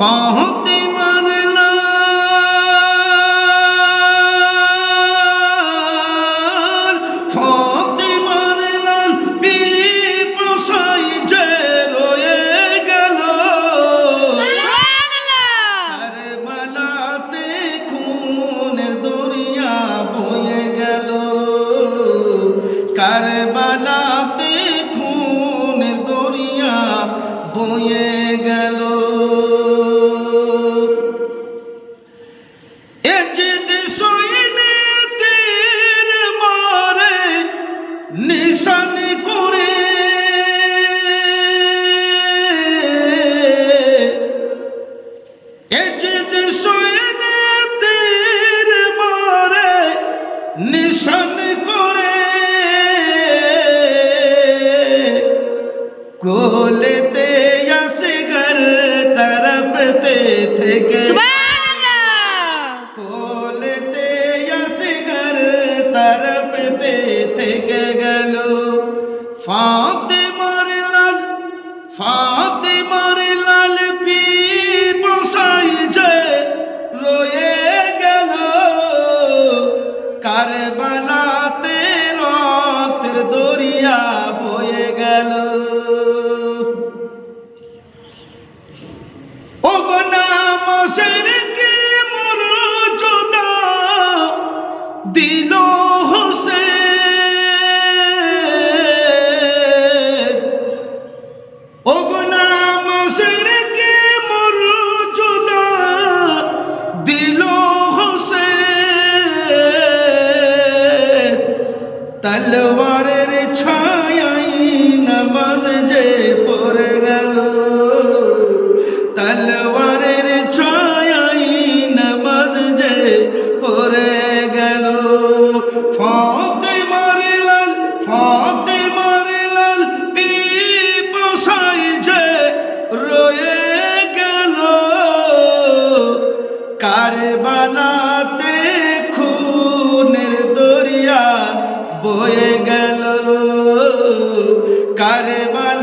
ফাতিমার লাল ফাতিমার লাল পিপাসায় যে রয়ে গেল। কারবালাতে খুনের দরিয়া বয়ে গেল। কারবালাতে খুনের দরিয়া বয়ে নিশান করে কোলেতে আসগর তরফতে থেকে। কোলেতে আসগর তরফতে থেকে গেল। ফাতেমার লাল ফাতেমার লাল কারবালাতে রক্তের দরিয়া বয়ে গেল। দিল হোসেন তলোয়ারের ছায়াই নামাজ যে পড়ে গেল। তলোয়ারের ছায়াই নামাজ যে পড়ে গেল। ফতে মারিলাল ফতে মারিলাল পিপাসাই যে রয়ে গেল। কারবালাতে কারবালাতে